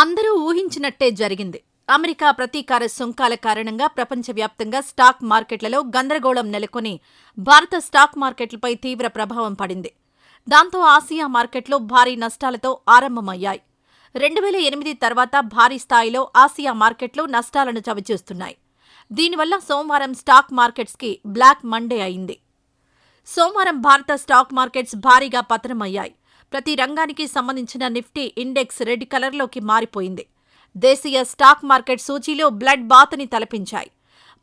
అందరూ ఊహించినట్టే జరిగింది. అమెరికా ప్రతీకార సుంకాల కారణంగా ప్రపంచవ్యాప్తంగా స్టాక్ మార్కెట్లలో గందరగోళం నెలకొని భారత స్టాక్ మార్కెట్లపై తీవ్ర ప్రభావం పడింది. దాంతో ఆసియా మార్కెట్లు భారీ నష్టాలతో ఆరంభమయ్యాయి. రెండు వేల ఎనిమిది తర్వాత భారీ స్థాయిలో ఆసియా మార్కెట్లు నష్టాలను చవిచూస్తున్నాయి. దీనివల్ల సోమవారం స్టాక్ మార్కెట్స్కి బ్లాక్ మండే అయింది. సోమవారం భారత స్టాక్ మార్కెట్స్ భారీగా పతనమయ్యాయి. ప్రతి రంగానికి సంబంధించిన నిఫ్టీ ఇండెక్స్ రెడ్ కలర్లోకి మారిపోయింది. దేశీయ స్టాక్ మార్కెట్ సూచీలో బ్లడ్ బాత్ని తలపించాయి.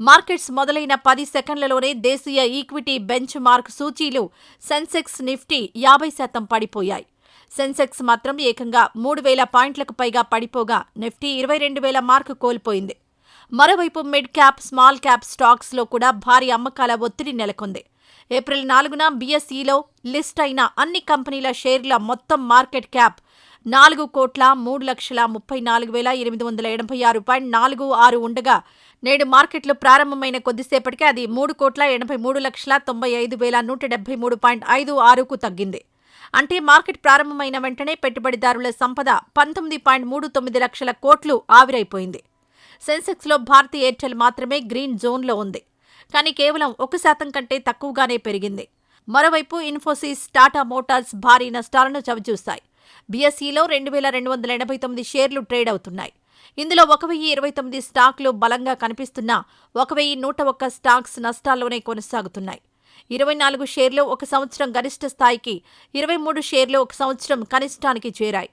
మార్కెట్స్ మొదలైన పది సెకండ్లలోనే దేశీయ ఈక్విటీ బెంచ్ మార్క్ సూచీలు సెన్సెక్స్ నిఫ్టీ యాభై శాతం పడిపోయాయి. సెన్సెక్స్ మాత్రం ఏకంగా మూడు వేల పాయింట్లకు పైగా పడిపోగా నిఫ్టీ ఇరవై రెండు వేల మార్కు కోల్పోయింది. మరోవైపు మిడ్ క్యాప్ స్మాల్ క్యాప్ స్టాక్స్లో కూడా భారీ అమ్మకాల ఒత్తిడి నెలకొంది. ఏప్రిల్ నాలుగున బీఎస్ఈలో లిస్ట్ అయిన అన్ని కంపెనీల షేర్ల మొత్తం మార్కెట్ క్యాప్ నాలుగు కోట్ల మూడు లక్షల ముప్పై నాలుగు వేల ఎనిమిది వందల ఎనభై ఆరు పాయింట్ నాలుగు ఆరు ఉండగా నేడు మార్కెట్లు ప్రారంభమైన కొద్దిసేపటికే అది మూడు కోట్ల ఎనభై మూడు లక్షల తొంభై ఐదు వేల నూట డెబ్బై మూడు పాయింట్ ఐదు ఆరుకు తగ్గింది. అంటే మార్కెట్ ప్రారంభమైన వెంటనే పెట్టుబడిదారుల సంపద పంతొమ్మిది పాయింట్ మూడు తొమ్మిది లక్షల కోట్లు ఆవిరైపోయింది. సెన్సెక్స్లో భారతీ ఎయిర్టెల్ మాత్రమే గ్రీన్ జోన్లో ఉంది. కానీ కేవలం ఒక శాతం కంటే తక్కువగానే పెరిగింది. మరోవైపు ఇన్ఫోసిస్ టాటా మోటార్స్ భారీ నష్టాలను చవిచూస్తాయి బీఎస్ఈలో రెండు వేల రెండు వందల ఎనభై తొమ్మిది షేర్లు ట్రేడ్ అవుతున్నాయి. ఇందులో ఒక వెయ్యి ఇరవై తొమ్మిది స్టాక్లు బలంగా కనిపిస్తున్నా ఒక వెయ్యి నూట ఒక్క స్టాక్స్ నష్టాల్లోనే కొనసాగుతున్నాయి. ఇరవై నాలుగు షేర్లు ఒక సంవత్సరం గరిష్ట స్థాయికి ఇరవై మూడు షేర్లు ఒక సంవత్సరం కనిష్టానికి చేరాయి.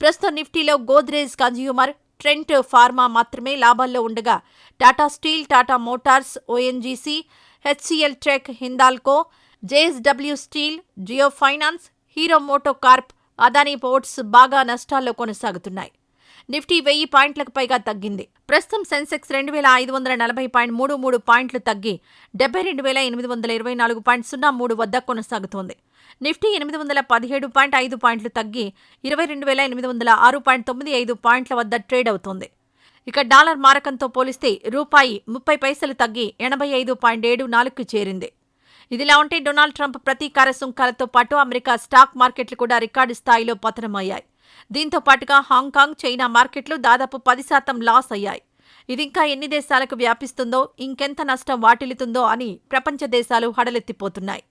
ప్రస్తుతం నిఫ్టీలో గోద్రేజ్ కన్జ్యూమర్ ట్రెంట్ ఫార్మా మాత్రమే లాభాల్లో ఉండగా Tata steel Tata motors ONGC HCL trek Hindalco JSW steel Jio finance Hero MotoCorp Adani ports బాగా నష్టాల్లో కొనసాగుతున్నాయి. నిఫ్టీ వెయ్యి పాయింట్లకు పైగా తగ్గింది. ప్రస్తుతం సెన్సెక్స్ రెండు వేల ఐదు వందల నలభై పాయింట్ మూడు మూడు పాయింట్లు తగ్గి డెబ్బై రెండు వేల ఎనిమిది వందల ఇరవై నాలుగు పాయింట్ సున్నా మూడు వద్ద కొనసాగుతోంది. నిఫ్టీ ఎనిమిది వందల పదిహేడు పాయింట్ ఐదు పాయింట్లు తగ్గి ఇరవై రెండు వేల ఎనిమిది వందల ఆరు పాయింట్ తొమ్మిది ఐదు పాయింట్ల వద్ద ట్రేడ్ అవుతోంది. ఇక డాలర్ మారకంతో పోలిస్తే రూపాయి ముప్పై పైసలు తగ్గి ఎనభై ఐదు పాయింట్ ఏడు నాలుగుకు చేరింది. ఇదిలా ఉంటే డొనాల్డ్ ట్రంప్ ప్రతీకార సుంకాలతో పాటు అమెరికా స్టాక్ మార్కెట్లు కూడా రికార్డు స్థాయిలో పతనమయ్యాయి. దీంతో పాటుగా హాంకాంగ్ చైనా మార్కెట్లు దాదాపు పది శాతం లాస్ అయ్యాయి. ఇది ఇంకా ఎన్ని దేశాలకు వ్యాపిస్తుందో ఇంకెంత నష్టం వాటిల్లుతుందో అని ప్రపంచ దేశాలు హడలెత్తిపోతున్నాయి.